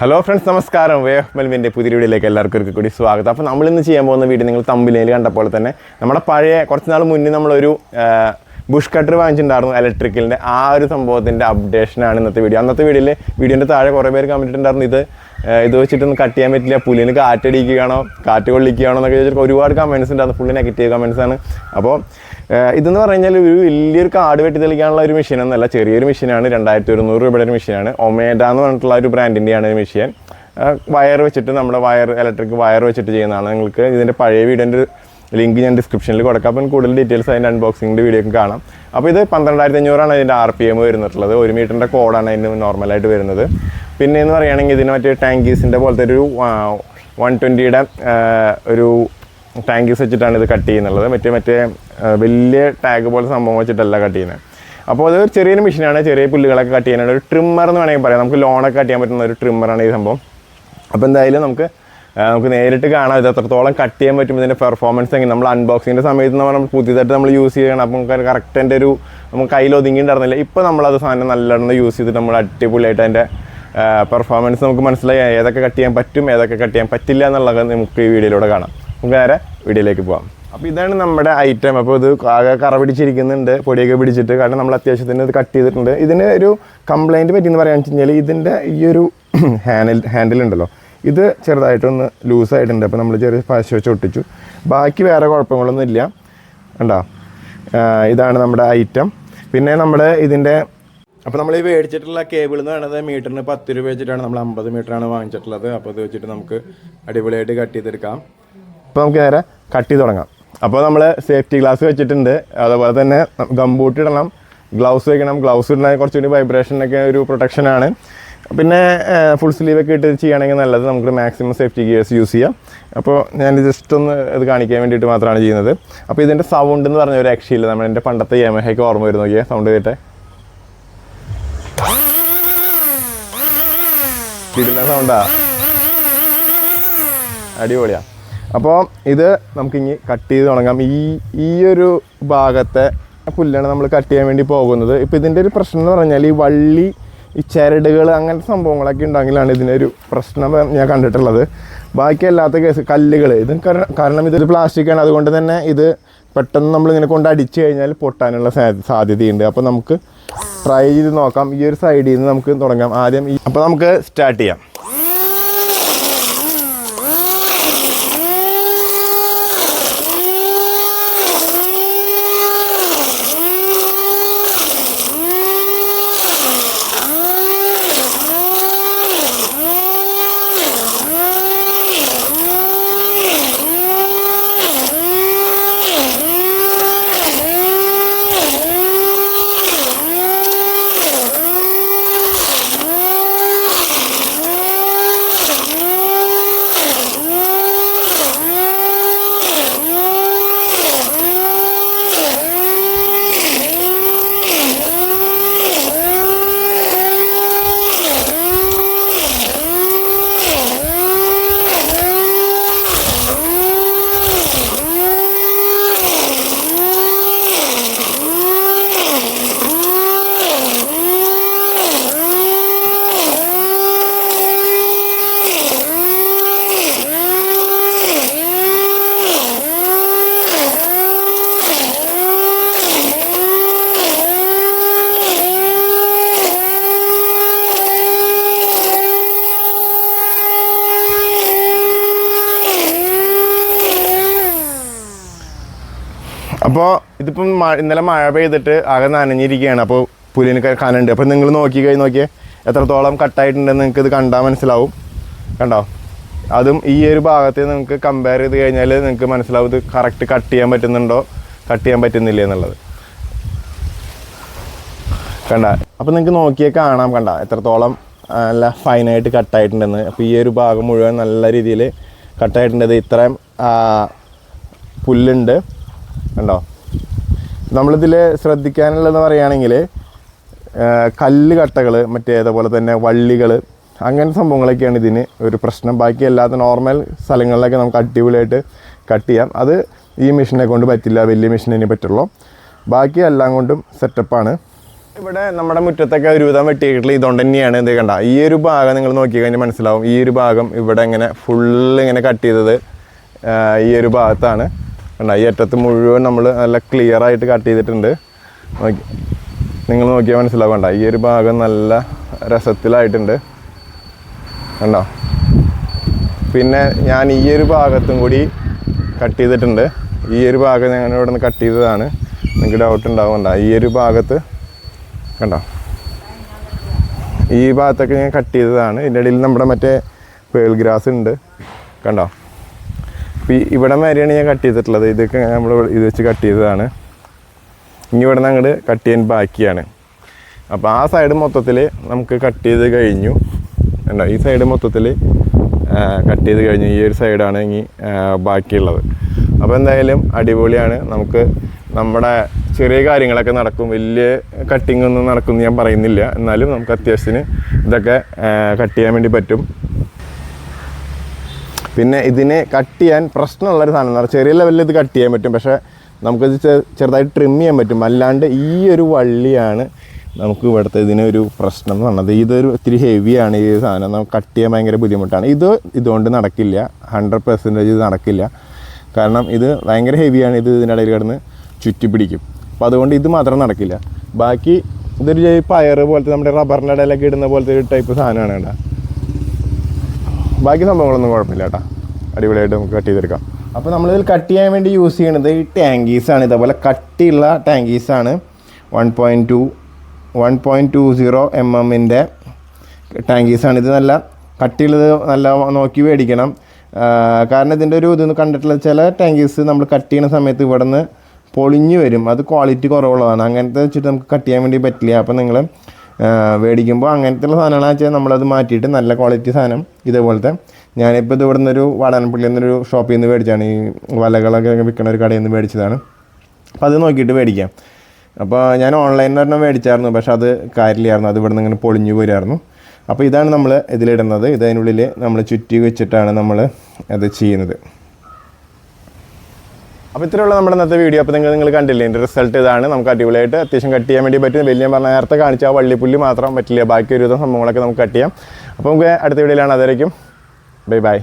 Hello friends നമസ്കാരം. Way of മെൽവിന്റെ പുതിയ വീഡിയോയിലേക്ക് എല്ലാവർക്കും കൂടി സ്വാഗതം. അപ്പോൾ നമ്മളിന്ന് ചെയ്യാൻ പോകുന്ന വീഡിയോ നിങ്ങൾ തമ്പിലേൽ കണ്ടപ്പോൾ തന്നെ നമ്മുടെ പഴയ കുറച്ച് നാൾ മുന്നേ നമ്മളൊരു ബുഷ് കട്ടർ വാങ്ങിച്ചിട്ടുണ്ടായിരുന്നു ഇലക്ട്രിക്കലിന്റെ ആ ഒരു സംഭവത്തിന്റെ അപ്ഡേഷനാണ് ഇന്നത്തെ വീഡിയോ അന്നത്തെ വീഡിയോയിൽ വീഡിയോന്റെ താഴെ കുറേ പേര് കമന്റ് ഉണ്ടായിരുന്നു ഇത് ഇത് വെച്ചിട്ടൊന്നും കട്ട് ചെയ്യാൻ പറ്റില്ല. പുലിന് കാറ്റടിക്കുകയാണോ? കാറ്റ് കൊള്ളിക്കുകയാണോ? എന്നൊക്കെ ചോദിച്ചിട്ട് ഒരുപാട് കമൻസ് ഉണ്ടായിരുന്നു ഫുള്ള് നെഗറ്റീവ് കമൻസ് ആണ്. അപ്പോൾ ഇതെന്ന് പറഞ്ഞു കഴിഞ്ഞാൽ ഒരു വലിയൊരു കാട് വെട്ടി തെളിക്കാനുള്ള ഒരു മെഷീൻ എന്നല്ല ചെറിയൊരു മെഷീനാണ് രണ്ടായിരത്തി ഒരുന്നൂറ് രൂപയുടെ ഒരു മെഷീനാണ് ഒമേഡ എന്ന് പറഞ്ഞിട്ടുള്ള ഒരു ബ്രാൻഡിന്റെയാണ് ഈ മെഷീൻ വയർ വെച്ചിട്ട് നമ്മുടെ വയർ ഇലക്ട്രിക് വയർ വെച്ചിട്ട് ചെയ്യുന്നതാണ്. നിങ്ങൾക്ക് ഇതിന്റെ പഴയ വീഡിയോന്റെ ലിങ്ക് ഞാൻ ഡിസ്ക്രിപ്ഷനിൽ കൊടുക്കാം. അപ്പം കൂടുതൽ ഡീറ്റെയിൽസ് അതിന്റെ അൺബോക്സിങ്ങിന്റെ വീഡിയോ ഒക്കെ കാണാം. അപ്പോൾ ഇത് പന്ത്രണ്ടായിരത്തി അഞ്ഞൂറാണ് അതിന്റെ ആർ പി എം വരുന്നിട്ടുള്ളത്. ഒരു മീറ്ററിന്റെ കോഡാണ് അതിന് നോർമലായിട്ട് വരുന്നത്. പിന്നെ എന്ന് പറയുകയാണെങ്കിൽ ഇതിന് മറ്റേ ടാങ്കീസിന്റെ പോലത്തെ ഒരു വൺ ട്വന്റിയുടെ ഒരു ടാങ്കീസ് വെച്ചിട്ടാണ് ഇത് കട്ട് ചെയ്യുന്നുള്ളത്. മറ്റേ മറ്റേ വലിയ ടാഗ് പോലെ സംഭവം വെച്ചിട്ടല്ല കട്ട് ചെയ്യുന്നത്. അപ്പോൾ അത് ഒരു ചെറിയൊരു മെഷീനാണ് ചെറിയ പുല്ലുകളൊക്കെ കട്ട് ചെയ്യാനാണ് ഒരു ട്രിമ്മർ എന്ന് വേണമെങ്കിൽ പറയാം. നമുക്ക് ലോണൊക്കെ കട്ട് ചെയ്യാൻ പറ്റുന്ന ഒരു ട്രിമ്മറാണ് ഈ സംഭവം. അപ്പോൾ എന്തായാലും നമുക്ക് നമുക്ക് നേരിട്ട് കാണാം. ഇത് എത്രത്തോളം കട്ട് ചെയ്യാൻ പറ്റും ഇതിന്റെ പെർഫോമൻസ് എങ്ങനെ. നമ്മൾ അൺബോക്സിങ്ങിന്റെ സമയത്ത് നമ്മൾ പുതിയതായിട്ട് നമ്മൾ യൂസ് ചെയ്യണം. അപ്പം നമുക്ക് കറക്റ്റ് എന്റെ ഒരു നമുക്ക് കയ്യിൽ ഒതുങ്ങിയിട്ടുണ്ടായിരുന്നില്ല. ഇപ്പോൾ നമ്മളത് സാധനം നല്ലോണം യൂസ് ചെയ്തിട്ട് നമ്മൾ അടിപൊളിയായിട്ട് അതിന്റെ പെർഫോമൻസ് നമുക്ക് മനസ്സിലായി. ഏതൊക്കെ കട്ട് ചെയ്യാൻ പറ്റും ഏതൊക്കെ കട്ട് ചെയ്യാൻ പറ്റില്ല എന്നുള്ളത് നമുക്ക് ഈ വീഡിയോയിലൂടെ കാണാം. നമുക്ക് നേരെ വീഡിയോയിലേക്ക് പോകാം അപ്പോൾ ഇതാണ് നമ്മുടെ ഐറ്റം അപ്പോൾ ഇത് ആകെ കറ പിടിച്ചിരിക്കുന്നുണ്ട്. പൊടിയൊക്കെ പിടിച്ചിട്ട്. കാരണം നമ്മൾ അത്യാവശ്യത്തിന് ഇത് കട്ട് ചെയ്തിട്ടുണ്ട്. ഇതിന് ഒരു കംപ്ലൈന്റ് പറ്റിയെന്ന് പറയാന്ന് വെച്ച് കഴിഞ്ഞാൽ ഇതിന്റെ ഈ ഒരു ഹാൻഡിൽ ഹാൻഡിൽ ഉണ്ടല്ലോ. ഇത് ചെറുതായിട്ടൊന്ന് ലൂസായിട്ടുണ്ട്. അപ്പോൾ നമ്മൾ ചെറിയ പശ വെച്ച് ഒട്ടിച്ചു. ബാക്കി വേറെ കുഴപ്പങ്ങളൊന്നും ഇല്ല. കണ്ടോ? ഇതാണ് നമ്മുടെ ഐറ്റം പിന്നെ നമ്മുടെ ഇതിന്റെ അപ്പോൾ നമ്മൾ ഈ മേടിച്ചിട്ടുള്ള കേബിൾ എന്ന് പറയുന്നത് മീറ്ററിന് പത്ത് രൂപ വെച്ചിട്ടാണ്. നമ്മൾ അമ്പത് മീറ്ററാണ് വാങ്ങിച്ചിട്ടുള്ളത്. അപ്പോൾ ഇത് വെച്ചിട്ട് നമുക്ക് അടിപൊളിയായിട്ട് കട്ട് ചെയ്തെടുക്കാം. അപ്പോൾ നമുക്ക് നേരെ കട്ട് ചെയ്ത് തുടങ്ങാം. അപ്പോൾ നമ്മൾ സേഫ്റ്റി ഗ്ലാസ് വെച്ചിട്ടുണ്ട്. അതുപോലെ തന്നെ ഗംബൂട്ട് ഇടണം. ഗ്ലൗസ് വയ്ക്കണം ഗ്ലൗസ് ഇടണമെങ്കിൽ കുറച്ചുകൂടി വൈബ്രേഷനൊക്കെ ഒരു പ്രൊട്ടക്ഷനാണ് പിന്നെ ഫുൾ സ്ലീവ് ഒക്കെ ഇട്ട് ചെയ്യുകയാണെങ്കിൽ നല്ലത്. നമുക്ക് മാക്സിമം സേഫ്റ്റി ഗിയേഴ്സ് യൂസ് ചെയ്യാം. അപ്പോൾ ഞാൻ ജസ്റ്റ് ഒന്ന് ഇത് കാണിക്കാൻ വേണ്ടിയിട്ട് മാത്രമാണ് ചെയ്യുന്നത്. അപ്പോൾ ഇതിന്റെ സൗണ്ട് എന്ന് പറഞ്ഞ ഒരു രക്ഷയില്ല നമ്മൾ എന്റെ പണ്ടത്തെ യമഹയ്ക്ക് ഓർമ്മ വരുന്നു നോക്കിയാൽ സൗണ്ട് കേട്ടെ? ഇതിന്റെ സൗണ്ടാ അടിപൊളിയാ. അപ്പോൾ ഇത് നമുക്കിനി കട്ട് ചെയ്ത് തുടങ്ങാം. ഈ ഈ ഒരു ഭാഗത്തെ പുല്ലാണ് നമ്മൾ കട്ട് ചെയ്യാൻ വേണ്ടി പോകുന്നത്. ഇപ്പോൾ ഇതിന്റെ ഒരു പ്രശ്നം എന്ന് പറഞ്ഞാൽ ഈ വള്ളി ഈ ചരടുകൾ അങ്ങനത്തെ സംഭവങ്ങളൊക്കെ ഉണ്ടെങ്കിലാണ് ഇതിനൊരു പ്രശ്നം ഞാൻ കണ്ടിട്ടുള്ളത്. ബാക്കി അല്ലാത്ത കേസ് കല്ലുകൾ ഇത് കാരണം- ഇതൊരു പ്ലാസ്റ്റിക്കാണ്. അതുകൊണ്ട് തന്നെ ഇത് പെട്ടെന്ന് നമ്മൾ നമ്മളിങ്ങനെ കൊണ്ട് അടിച്ചു കഴിഞ്ഞാൽ പൊട്ടാനുള്ള സാധ്യതയുണ്ട്. അപ്പോൾ നമുക്ക് ട്രൈ ചെയ്ത് നോക്കാം. ഈ ഒരു സൈഡിൽ നിന്ന് നമുക്ക് തുടങ്ങാം. ആദ്യം അപ്പോൾ നമുക്ക് സ്റ്റാർട്ട് ചെയ്യാം. അപ്പോൾ ഇതിപ്പം ഇന്നലെ മഴ പെയ്തിട്ട് ആകെ നനഞ്ഞിരിക്കുകയാണ്. അപ്പോൾ പുലിന് കാനുണ്ട് അപ്പോൾ നിങ്ങൾ നോക്കി കഴിഞ്ഞ് നോക്കിയേ. എത്രത്തോളം കട്ടായിട്ടുണ്ടെന്ന് നിങ്ങൾക്ക് ഇത് കണ്ടാൽ മനസ്സിലാവും. കണ്ടോ? അതും ഈ ഒരു ഭാഗത്ത് നിങ്ങൾക്ക് കമ്പയർ ചെയ്ത് കഴിഞ്ഞാൽ നിങ്ങൾക്ക് മനസ്സിലാവും ഇത് കറക്റ്റ് കട്ട് ചെയ്യാൻ പറ്റുന്നുണ്ടോ കട്ട് ചെയ്യാൻ പറ്റുന്നില്ല എന്നുള്ളത്. കണ്ട? അപ്പോൾ നിങ്ങൾക്ക് നോക്കിയേ കാണാം കണ്ട? എത്രത്തോളം നല്ല ഫൈനായിട്ട് കട്ടായിട്ടുണ്ടെന്ന് അപ്പോൾ ഈ ഒരു ഭാഗം മുഴുവൻ നല്ല രീതിയിൽ കട്ടായിട്ടുണ്ടത് ഇത് ഇത്രയും പുല്ലുണ്ട്. കണ്ടോ? നമ്മളിതിൽ ശ്രദ്ധിക്കാനുള്ളതെന്ന് പറയുകയാണെങ്കിൽ കല്ല് കട്ടകൾ മറ്റേ അതേപോലെ തന്നെ വള്ളികൾ അങ്ങനത്തെ സംഭവങ്ങളൊക്കെയാണ് ഇതിന് ഒരു പ്രശ്നം. ബാക്കി അല്ലാത്ത നോർമൽ സ്ഥലങ്ങളിലൊക്കെ നമുക്ക് അടിപൊളിയായിട്ട് കട്ട് ചെയ്യാം. അത് ഈ മെഷീനെ കൊണ്ട് പറ്റില്ല വലിയ മെഷീനിനെ പറ്റുള്ളൂ. ബാക്കി എല്ലാം കൊണ്ടും സെറ്റപ്പാണ് ഇവിടെ നമ്മുടെ മുറ്റത്തൊക്കെ ഒരുവിധം വെട്ടിയിട്ടുള്ള ഇതുകൊണ്ട് തന്നെയാണ് ഇത് കണ്ട. ഈ ഒരു ഭാഗം നിങ്ങൾ നോക്കി കഴിഞ്ഞാൽ മനസ്സിലാവും. ഈ ഒരു ഭാഗം ഇവിടെ ഇങ്ങനെ ഫുള്ള് ഇങ്ങനെ കട്ട് ചെയ്തത് ഈ ഒരു ഭാഗത്താണ്. കണ്ട ഈ അറ്റത്ത് മുഴുവൻ നമ്മൾ നല്ല ക്ലിയർ ആയിട്ട് കട്ട് ചെയ്തിട്ടുണ്ട്. നോക്കി നിങ്ങൾ നോക്കിയാൽ മനസ്സിലാവും കണ്ട ഈ ഒരു ഭാഗം നല്ല രസത്തിലായിട്ടുണ്ട്. കണ്ടോ? പിന്നെ ഞാൻ ഈ ഒരു ഭാഗത്തും കൂടി കട്ട് ചെയ്തിട്ടുണ്ട്. ഈ ഒരു ഭാഗം ഞാൻ ഇവിടെ നിന്ന് കട്ട് ചെയ്തതാണ്. നിങ്ങൾക്ക് ഡൗട്ട് ഉണ്ടാവണ്ട ഈ ഒരു ഭാഗത്ത് കണ്ടോ? ഈ ഭാഗത്തൊക്കെ ഞാൻ കട്ട് ചെയ്തതാണ്. ഇതിന്റെ ഇടയിൽ നമ്മുടെ മറ്റേ പേൾ ഗ്രാസ് ഉണ്ട്. കണ്ടോ? അപ്പോൾ ഇവിടെ വരെയാണ് ഞാൻ കട്ട് ചെയ്തിട്ടുള്ളത്. ഇതൊക്കെ നമ്മൾ ഇത് വെച്ച് കട്ട് ചെയ്തതാണ്. ഇനി ഇവിടെ നിന്ന് അങ്ങോട്ട് കട്ട് ചെയ്യാൻ ബാക്കിയാണ്. അപ്പോൾ ആ സൈഡ് മൊത്തത്തിൽ നമുക്ക് കട്ട് ചെയ്ത് കഴിഞ്ഞു. ഉണ്ടോ ഈ സൈഡ് മൊത്തത്തിൽ കട്ട് ചെയ്ത് കഴിഞ്ഞു. ഈ ഒരു സൈഡാണ് ഇനി ബാക്കിയുള്ളത്. അപ്പോൾ എന്തായാലും അടിപൊളിയാണ്. നമുക്ക് നമ്മുടെ ചെറിയ കാര്യങ്ങളൊക്കെ നടക്കും. വലിയ കട്ടിങ് ഒന്നും നടക്കും എന്ന് ഞാൻ പറയുന്നില്ല. എന്നാലും നമുക്ക് അത്യാവശ്യത്തിന് ഇതൊക്കെ കട്ട് ചെയ്യാൻ വേണ്ടി പറ്റും. പിന്നെ ഇതിനെ കട്ട് ചെയ്യാൻ പ്രശ്നമുള്ളൊരു സാധനം എന്ന് ചെറിയ ലെവലിൽ ഇത് കട്ട് ചെയ്യാൻ പറ്റും. പക്ഷേ നമുക്കിത് ചെറുതായിട്ട് ട്രിം ചെയ്യാൻ പറ്റും. അല്ലാണ്ട് ഈ ഒരു വള്ളിയാണ് നമുക്ക് ഇവിടുത്തെ ഇതിനൊരു പ്രശ്നം എന്ന് പറഞ്ഞത്. ഇതൊരു ഒത്തിരി ഹെവിയാണ് ഈ സാധനം. നമുക്ക് കട്ട് ചെയ്യാൻ ഭയങ്കര ബുദ്ധിമുട്ടാണ്. ഇത് ഇതുകൊണ്ട് നടക്കില്ല. ഹൺഡ്രഡ് പെർസെന്റേജ് ഇത് നടക്കില്ല. കാരണം ഇത് ഭയങ്കര ഹെവിയാണ് ഇത് ഇതിനിടയിൽ കിടന്ന് ചുറ്റി പിടിക്കും അപ്പോൾ അതുകൊണ്ട് ഇത് മാത്രം നടക്കില്ല. ബാക്കി ഇതൊരു പയർ പോലത്തെ നമ്മുടെ റബ്ബറിന്റെ ഇടയിലൊക്കെ ഇടുന്ന പോലത്തെ ഒരു ടൈപ്പ് സാധനമാണ് കേട്ടോ. ബാക്കി സംഭവങ്ങളൊന്നും കുഴപ്പമില്ല കേട്ടോ. അടിപൊളിയായിട്ട് നമുക്ക് കട്ട് ചെയ്തെടുക്കാം. അപ്പോൾ നമ്മളിതിൽ കട്ട് ചെയ്യാൻ വേണ്ടി യൂസ് ചെയ്യണത് ഈ ടാങ്കീസാണ് ഇതേപോലെ കട്ടിയുള്ള ടാങ്കീസാണ് one point two one point two zero M എമ്മിന്റെ ടാങ്കീസാണ് ഇത് നല്ല കട്ടിയുള്ളത് നല്ല നോക്കി മേടിക്കണം. കാരണം ഇതിന്റെ ഒരു ഇതൊന്നും കണ്ടിട്ടുള്ള ചില ടാങ്കീസ് നമ്മൾ കട്ട് ചെയ്യുന്ന സമയത്ത് ഇവിടെ നിന്ന് പൊളിഞ്ഞു വരും. അത് ക്വാളിറ്റി കുറവുള്ളതാണ്. അങ്ങനത്തെ വെച്ചിട്ട് നമുക്ക് കട്ട് ചെയ്യാൻ വേണ്ടി പറ്റില്ല. അപ്പോൾ നിങ്ങൾ മേടിക്കുമ്പോൾ അങ്ങനത്തെ ഉള്ള സാധനങ്ങളാണെന്ന് വെച്ചാൽ നമ്മളത് മാറ്റിയിട്ട് നല്ല ക്വാളിറ്റി സാധനം ഇതേപോലത്തെ. ഞാനിപ്പോൾ ഇത് ഇവിടുന്ന് ഒരു വാടാനപ്പള്ളി എന്നൊരു ഷോപ്പിൽ നിന്ന് മേടിച്ചാണ്. ഈ വലകളൊക്കെ വിൽക്കുന്ന ഒരു കടയിൽ നിന്ന് മേടിച്ചതാണ്. അപ്പോൾ അത് നോക്കിയിട്ട് മേടിക്കാം. അപ്പോൾ ഞാൻ ഓൺലൈനിൽ ഒരെണ്ണം മേടിച്ചായിരുന്നു. പക്ഷേ അത് കാര്യമില്ലായിരുന്നു. അത് ഇവിടെ നിന്ന് ഇങ്ങനെ പൊളിഞ്ഞു പോരായിരുന്നു. അപ്പോൾ ഇതാണ് നമ്മൾ ഇതിലിടുന്നത്. ഇതിനുള്ളിൽ നമ്മൾ ചുറ്റി വെച്ചിട്ടാണ് നമ്മൾ അത് ചെയ്യുന്നത്. അപ്പോൾ ഇത്രയുള്ള നമ്മുടെ ഇന്നത്തെ വീഡിയോ അപ്പോൾ നിങ്ങൾ നിങ്ങൾ കണ്ടില്ലേ? എന്റെ റിസൾട്ട് ഇതാണ്. നമുക്ക് അടിപൊളിയായിട്ട് അത്യാവശ്യം കട്ട് ചെയ്യാൻ വേണ്ടി പറ്റും. വലിയ പറഞ്ഞ നേരത്തെ കാണിച്ച ആ വള്ളിപ്പുല്ല് മാത്രം പറ്റില്ല. ബാക്കി ഒരുവിധം സംഭവങ്ങളൊക്കെ നമുക്ക് കട്ട് ചെയ്യാം. അപ്പോൾ നമുക്ക് അടുത്ത വീഡിയോയിലാണ് അതായിരിക്കും ബൈ ബൈ.